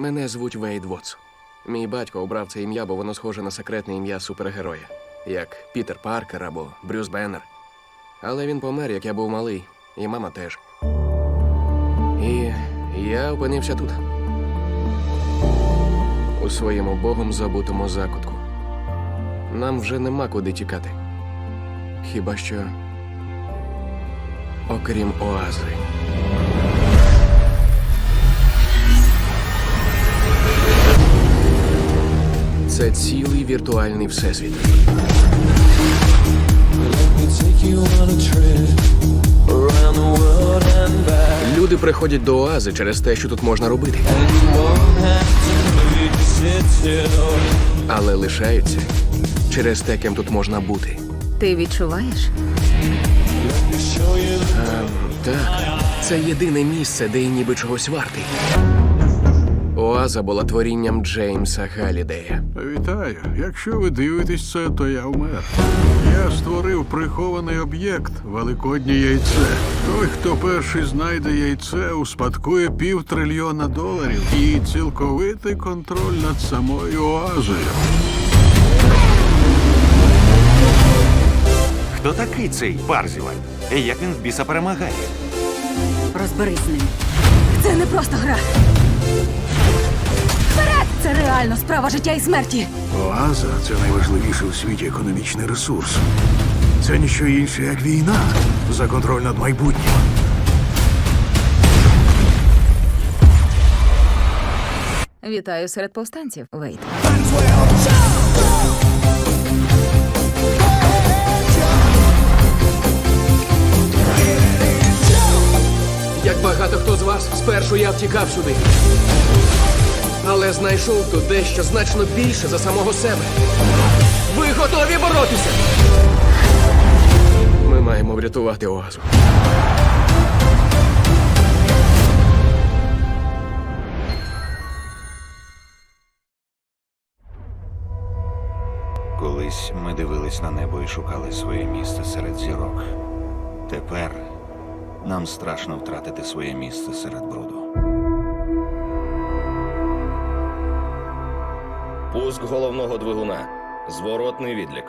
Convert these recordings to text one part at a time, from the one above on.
Мене звуть Вейд Вотс. Мій батько обрав це ім'я, бо воно схоже на секретне ім'я супергероя, як Пітер Паркер або Брюс Беннер. Але він помер, як я був малий, і мама теж. І я опинився тут. У своєму богом забутому закутку. Нам вже нема куди тікати. Хіба що. Окрім оази. Це цілий віртуальний всесвіт. Люди приходять до оази через те, що тут можна робити, але лишаються через те, ким тут можна бути. Ти відчуваєш? You the Так, це єдине місце, де я ніби чогось вартий. Оаза була творінням Джеймса Галідея. Вітаю. Якщо ви дивитесь це, то я вмер. Я створив прихований об'єкт Великоднє яйце. Той, хто перший знайде яйце, успадкує півтрильйона доларів і цілковитий контроль над самою оазою. Хто такий цей Парзіваль? І як він в біса перемагає? Розберись з ним. Це не просто гра. Вперед! Це реально справа життя і смерті. Оаза це найважливіший у світі економічний ресурс. Це ніщо інше, як війна за контроль над майбутнім. Вітаю серед повстанців, Вейт. Як багато хто з вас, спершу я втікав сюди. Але знайшов тут дещо значно більше за самого себе. Ви готові боротися? Ми маємо врятувати оазу. Колись ми дивились на небо і шукали своє місце серед зірок. Тепер нам страшно втратити своє місце серед бруду. Пуск головного двигуна. Зворотний відлік.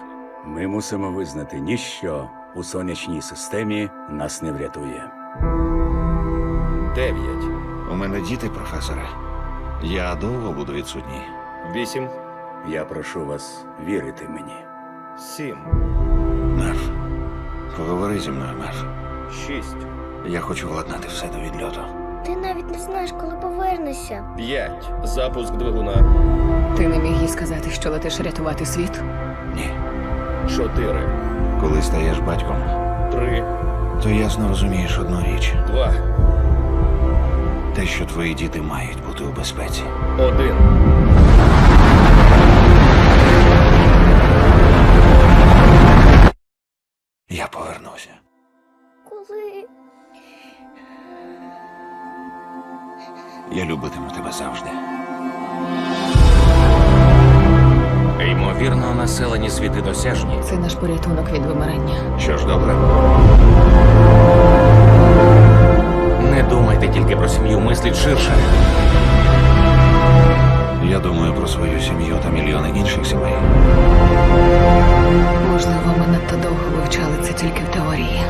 Ми мусимо визнати, ніщо у сонячній системі нас не врятує. Дев'ять. У мене діти, професоре. Я довго буду відсутній. Вісім. Я прошу вас вірити мені. Сім. Мерф, поговори зі мною, Мерф. Шість. Я хочу владнати все до відльоту. Ти навіть не знаєш, коли повернешся. П'ять. Запуск двигуна. Ти не міг їй сказати, що летиш рятувати світ? Ні. Чотири. Коли стаєш батьком, Три. то ясно розумієш одну річ: Два. те, що твої діти мають бути у безпеці. Один. Я любитиму тебе завжди. Ймовірно, населені світи досяжні. Це наш порятунок від вимирання. Що ж, добре? Не думайте тільки про сім'ю, мисліть ширше. Я думаю про свою сім'ю та мільйони інших сімей. Можливо, ми надто довго вивчали це тільки в теорії.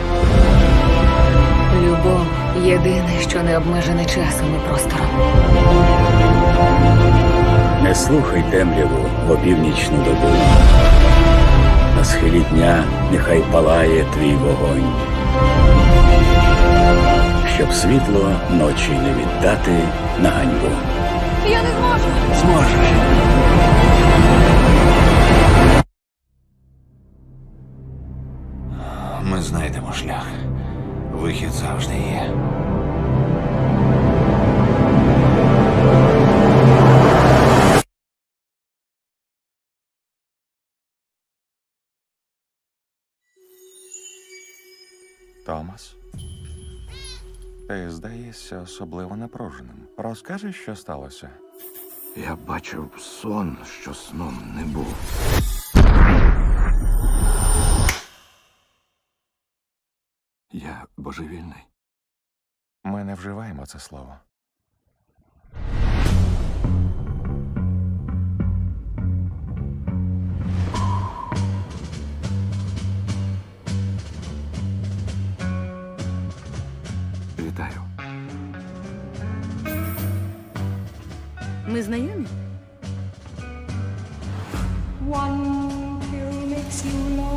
Єдине, що не обмежене часом і простором. Не слухай темряву в опівнічну добу. На схилі дня нехай палає твій вогонь. Щоб світло ночі не віддати на ганьбу. Я не зможу! Зможеш. Томас. Ти здаєшся особливо напруженим. Розкажи, що сталося? Я бачив сон, що сном не був. Я божевільний. Ми не вживаємо це слово. Ми знайомі? One pill makes you larger,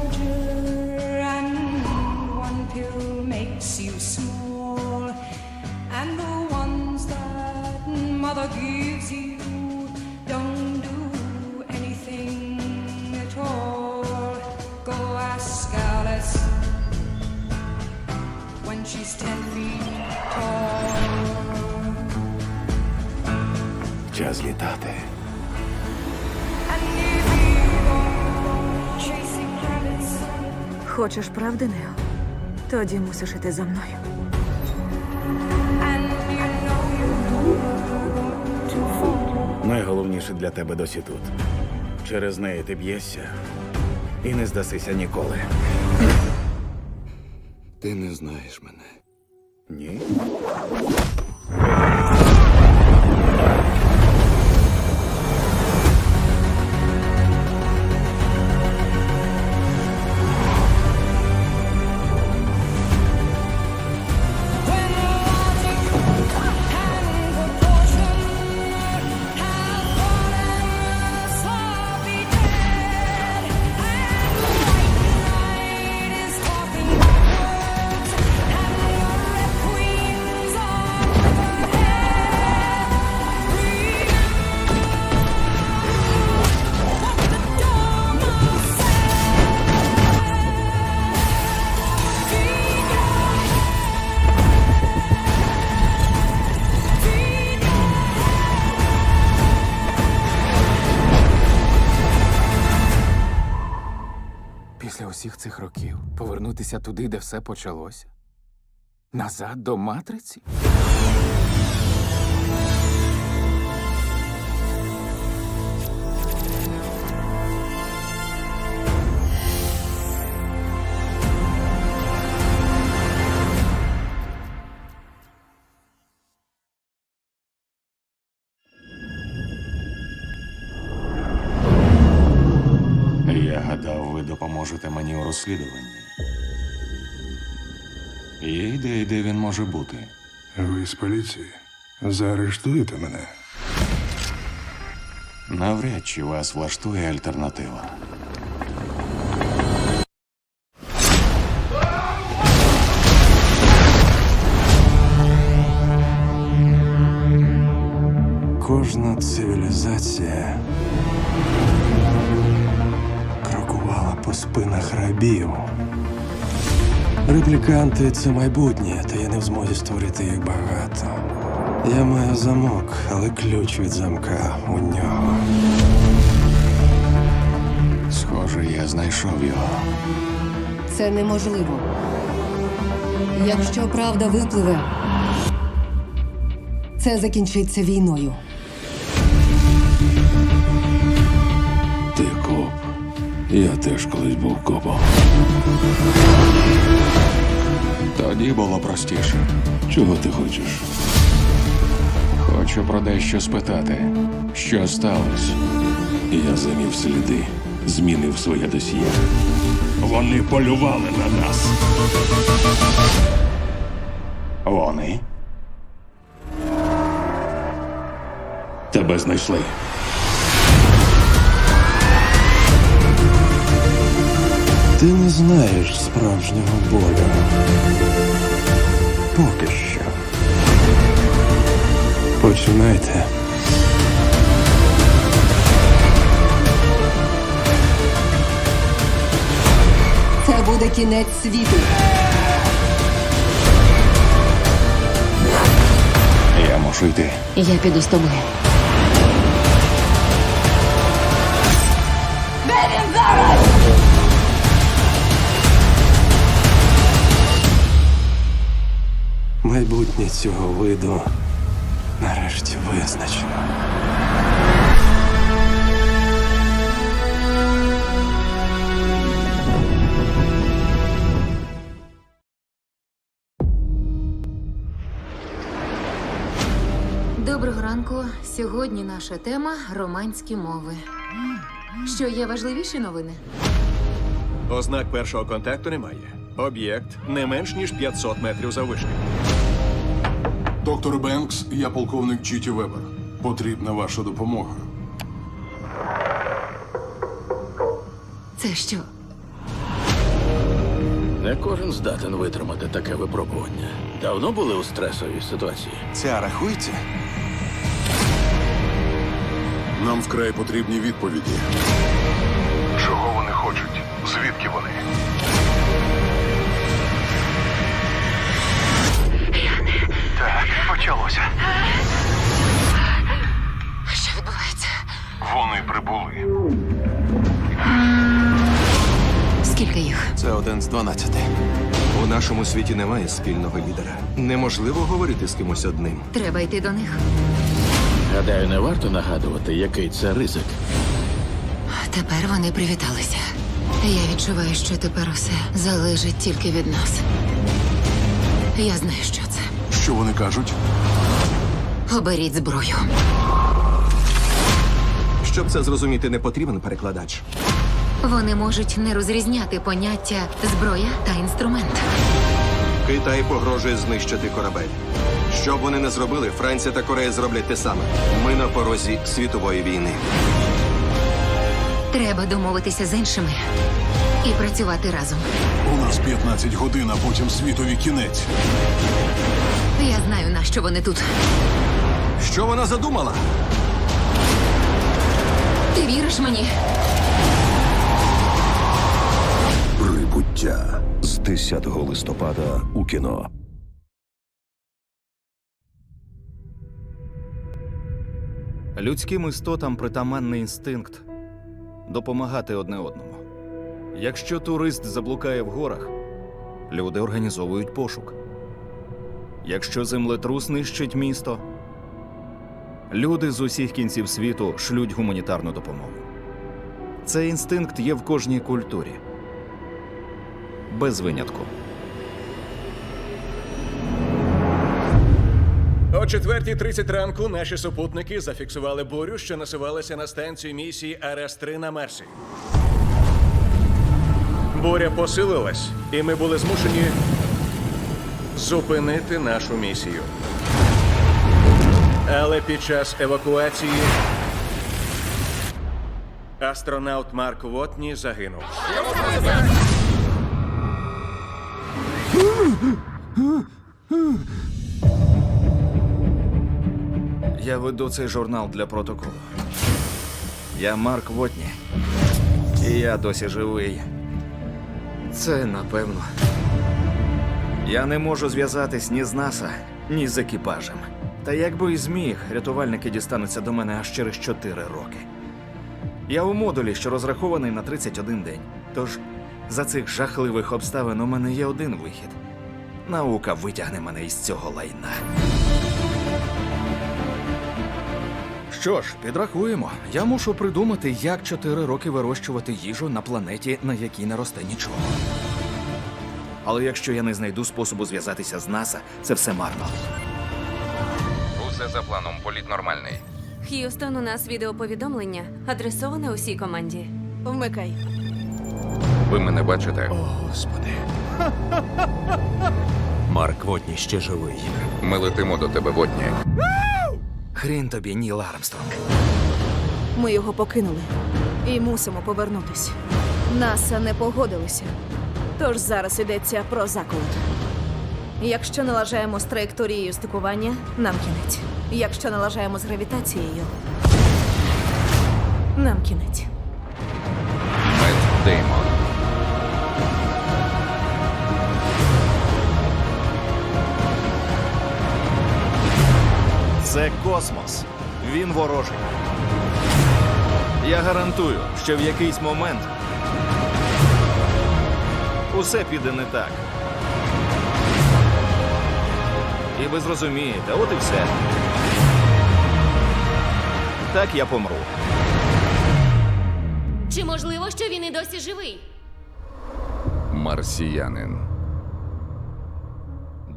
Хочеш правди, Нео? Тоді мусиш іти за мною. Найголовніше для тебе досі тут. Через неї ти б'єшся і не здасися ніколи. Ти не знаєш мене. Ні? Повернутися туди, де все почалося? Назад до матриці? Я гадав, ви допоможете мені у розслідуванні. Є ідея, де він може бути. Ви з поліції заарештуєте мене. Навряд чи вас влаштує альтернатива. Кожна цивілізація крокувала по спинах рабів. Репліканти це майбутнє, та я не в змозі створити їх багато. Я маю замок, але ключ від замка у нього. Схоже, я знайшов його. Це неможливо. Якщо правда випливе, це закінчиться війною. Ти коп. Я теж колись був копом. Тоді було простіше. Чого ти хочеш? Хочу про дещо спитати. Що сталося? Я замів сліди, змінив своє досьє. Вони полювали на нас. Вони? Тебе знайшли. Ти не знаєш справжнього болю. Починайте. Це буде кінець світу. Я мушу йти. Я піду з тобою. Майбутнє цього виду нарешті визначено. Доброго ранку. Сьогодні наша тема романські мови. Що є важливіші новини? Ознак першого контакту немає. Об'єкт не менш ніж 500 метрів заввишки. Доктор Бенкс, я полковник Чіті Вебер. Потрібна ваша допомога. Це що? Не кожен здатен витримати таке випробування. Давно були у стресовій ситуації. Це рахується? Нам вкрай потрібні відповіді. Чого вони хочуть? Почалося. Що відбувається? Вони прибули. Скільки їх? Це один з дванадцяти. У нашому світі немає спільного лідера. Неможливо говорити з кимось одним. Треба йти до них. Гадаю, не варто нагадувати, який це ризик. Тепер вони привіталися. Я відчуваю, що тепер усе залежить тільки від нас. Я знаю, що це. Що вони кажуть? Оберіть зброю. Щоб це зрозуміти, не потрібен перекладач. Вони можуть не розрізняти поняття зброя та інструмент. Китай погрожує знищити корабель. Що б вони не зробили, Франція та Корея зроблять те саме. Ми на порозі світової війни. Треба домовитися з іншими і працювати разом. У нас 15 годин, а потім світові кінець. Я знаю, на що вони тут. Що вона задумала? Ти віриш мені? Прибуття з 10 листопада у кіно. Людським істотам притаманний інстинкт допомагати одне одному. Якщо турист заблукає в горах, люди організовують пошук. Якщо землетрус нищить місто, люди з усіх кінців світу шлють гуманітарну допомогу. Цей інстинкт є в кожній культурі. Без винятку. О 4.30 ранку наші супутники зафіксували бурю, що насувалася на станцію місії РС-3 на Мерсі. Буря посилилась, і ми були змушені зупинити нашу місію. Але під час евакуації астронавт Марк Вотні загинув. Я веду цей журнал для протоколу. Я Марк Вотні. І я досі живий. Це напевно. Я не можу зв'язатись ні з НАСА, ні з екіпажем. Та якби і зміг, рятувальники дістануться до мене аж через 4 роки. Я у модулі, що розрахований на 31 день. Тож за цих жахливих обставин у мене є один вихід. Наука витягне мене із цього лайна. Що ж, підрахуємо. Я мушу придумати, як чотири роки вирощувати їжу на планеті, на якій не росте нічого. Але якщо я не знайду способу зв'язатися з НАСА, це все марно. Усе за планом, політ нормальний. Х'юстон, у нас відеоповідомлення, адресоване усій команді. Вмикай. Ви мене бачите? Господи, Марк Вотні ще живий. Ми летимо до тебе водні. Хрін тобі, Ніл Армстронг. Ми його покинули і мусимо повернутись. НАСА не погодилися. Тож зараз йдеться про заколот. Якщо налажаємо з траєкторією стикування, нам кінець. Якщо налажаємо з гравітацією, нам кінець. Мет Деймон. Це космос. Він ворожий. Я гарантую, що в якийсь момент усе піде не так. І ви зрозумієте, от і все. Так я помру. Чи можливо, що він і досі живий? Марсіянин.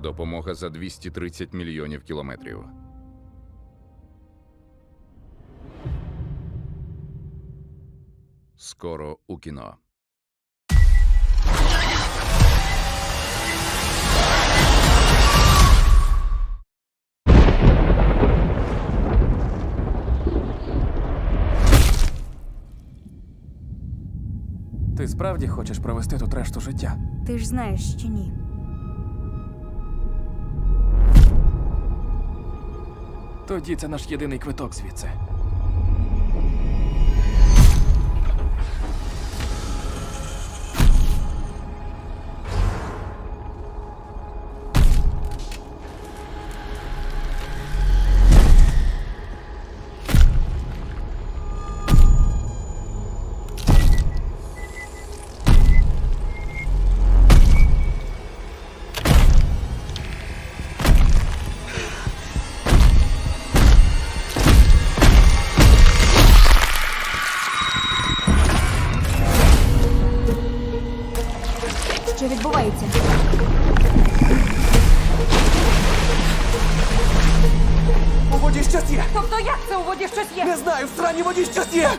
Допомога за 230 мільйонів кілометрів. Скоро у кіно. Ти справді хочеш провести тут решту життя? Ти ж знаєш, що ні. Тоді це наш єдиний квиток звідси. Що відбувається? У воді щось є! Тобто як це у воді щось є? Не знаю, в странній воді щось є!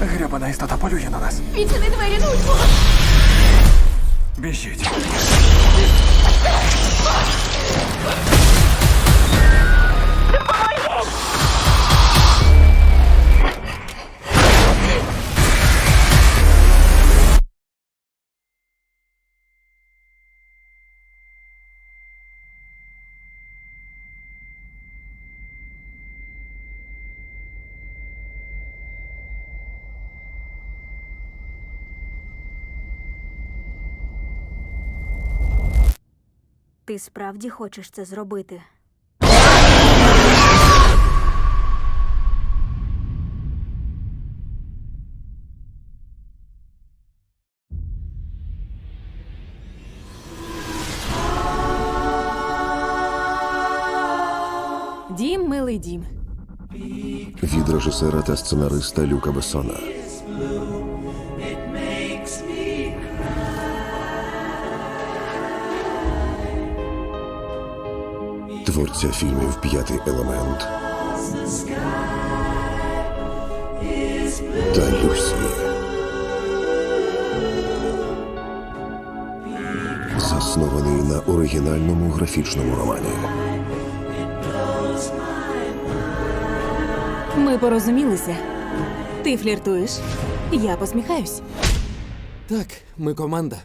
Гребана істота полює на нас. Відчини двері, ну! Біжіть. Ти справді хочеш це зробити? Дім, милий дім. Від режисера та сценариста Люка Бессона. Творця фільмів П'ятий елемент та Люсі. Заснований на оригінальному графічному романі. Ми порозумілися. Ти фліртуєш, я посміхаюсь. Так, ми команда.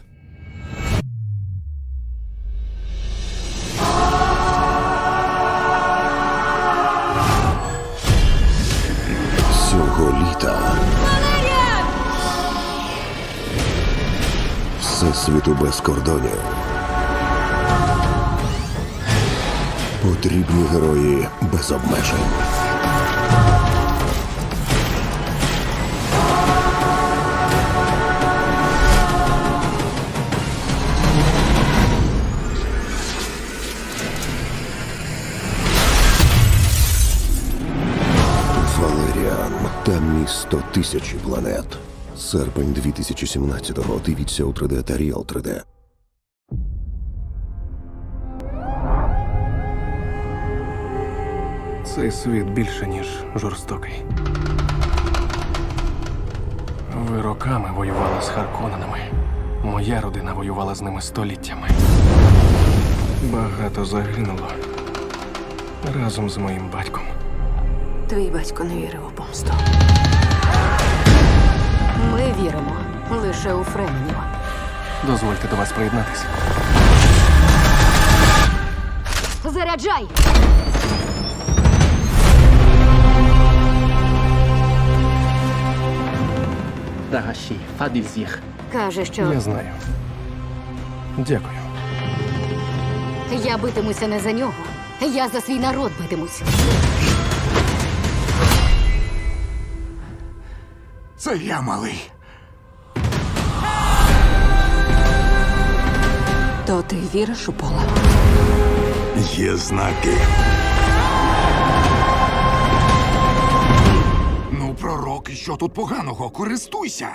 Всесвіту без кордонів. Потрібні герої без обмежень. Валеріан та місто тисячі планет. Серпень 2017-го. Дивіться у 3D та Real 3D. Цей світ більше, ніж жорстокий. Ви роками воювали з Харконанами. Моя родина воювала з ними століттями. Багато загинуло разом з моїм батьком. Твій батько не вірив у помсту. Лише у Фременів. Дозвольте до вас приєднатися. Заряджай! Каже, що Я знаю. Дякую. я битимуся не за нього. Я за свій народ битимусь. Це я малий. То ти віриш у пола? Є знаки. Ну, пророки, що тут поганого? Користуйся.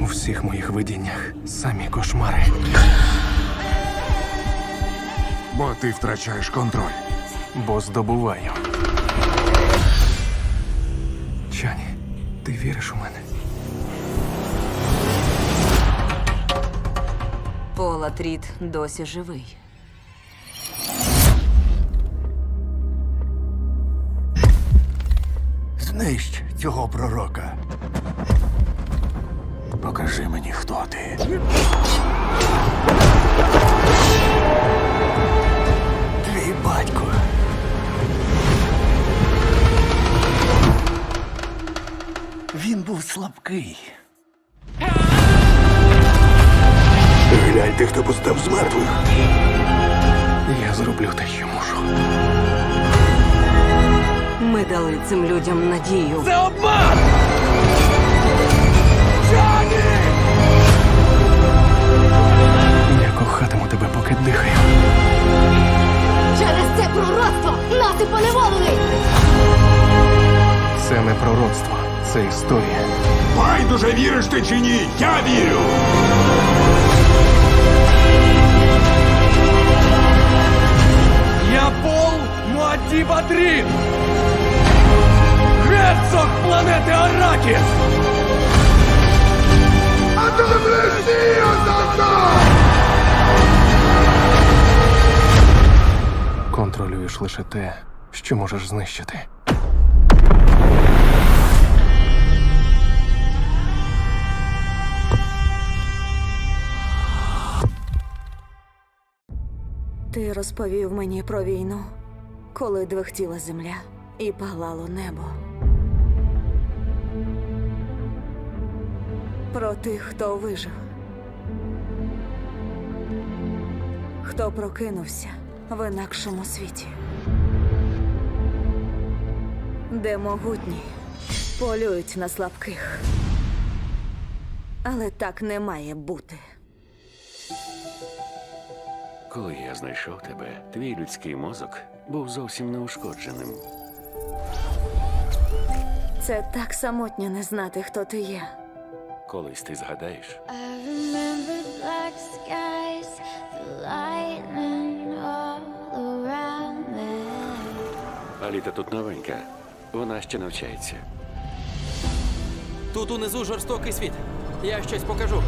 У всіх моїх видіннях самі кошмари. Бо ти втрачаєш контроль. Бо здобуваю. Чані, ти віриш у мене? Волатрід досі живий. Знищ цього пророка. Покажи мені, хто ти. Твій батько. Він був слабкий. Гляньте, хто постав з мертвих. Я зроблю те, що мушу. Ми дали цим людям надію. Я кохатиму тебе, поки дихаю. Через це пророцтво нас і поневолили! Це не пророцтво, це історія. Байдуже віриш ти чи ні? Я вірю! Муаддіб Адрін! Герцог планети Аракіс! Контролюєш лише те, що можеш знищити. Ти розповів мені про війну, коли двихтіла земля і палало небо. Про тих, хто вижив. Хто прокинувся в інакшому світі. Де могутні полюють на слабких. Але так не має бути. Коли я знайшов тебе, твій людський мозок був зовсім неушкодженим. Це так самотньо не знати, хто ти є. Колись ти згадаєш. Аліта тут новенька. Вона ще навчається. Тут унизу жорстокий світ. Я щось покажу.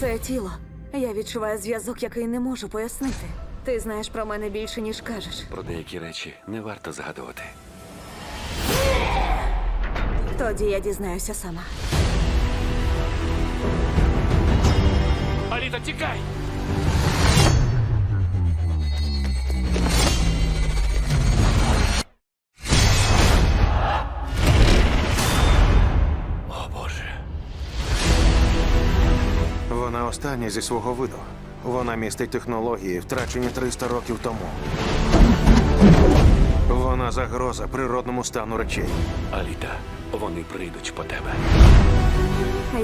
Це тіло. Я відчуваю зв'язок, який не можу пояснити. Ти знаєш про мене більше, ніж кажеш. Про деякі речі не варто згадувати. Тоді я дізнаюся сама. Аліта, тікай! Вона остання зі свого виду. Вона містить технології, втрачені 300 років тому. Вона загроза природному стану речей. Аліта, вони прийдуть по тебе.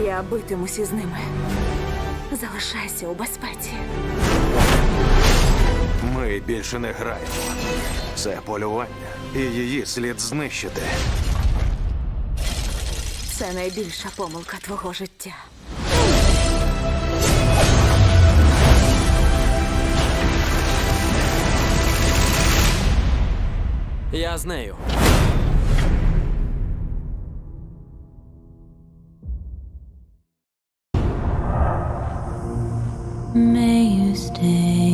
Я битимусь із ними. Залишайся у безпеці. Ми більше не граємо. Це полювання, і її слід знищити. Це найбільша помилка твого життя. Я з нею. May you stay